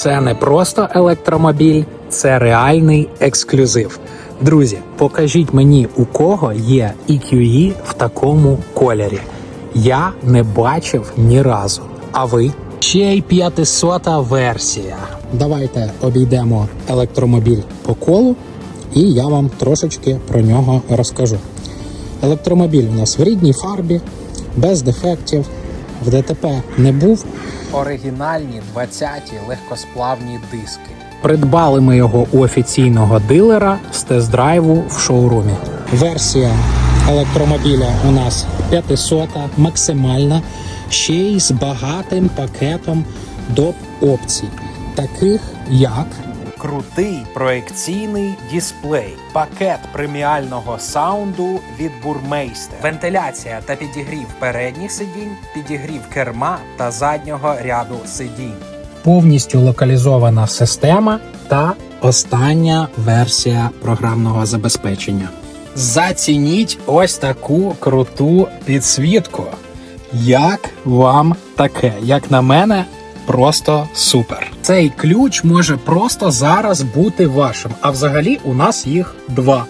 Це не просто електромобіль, це реальний ексклюзив. Друзі, покажіть мені, у кого є EQE в такому кольорі. Я не бачив ні разу. А ви? Ще й 500 версія. Давайте обійдемо електромобіль по колу, і я вам трошечки про нього розкажу. Електромобіль у нас в рідній фарбі, без дефектів, в ДТП не був. Оригінальні 20-ті легкосплавні диски. Придбали ми його у офіційного дилера з тест-драйву в шоурумі. Версія електромобіля у нас 500, максимальна, ще й з багатим пакетом доп опцій, таких як Крутий проекційний дисплей, пакет преміального саунду від Бурмейстер, вентиляція та підігрів передніх сидінь, підігрів керма та заднього ряду сидінь. повністю локалізована система та остання версія програмного забезпечення. Зацініть ось таку круту підсвітку. Як вам таке? Як на мене, просто супер. Цей ключ може просто зараз бути вашим. А взагалі у нас їх два.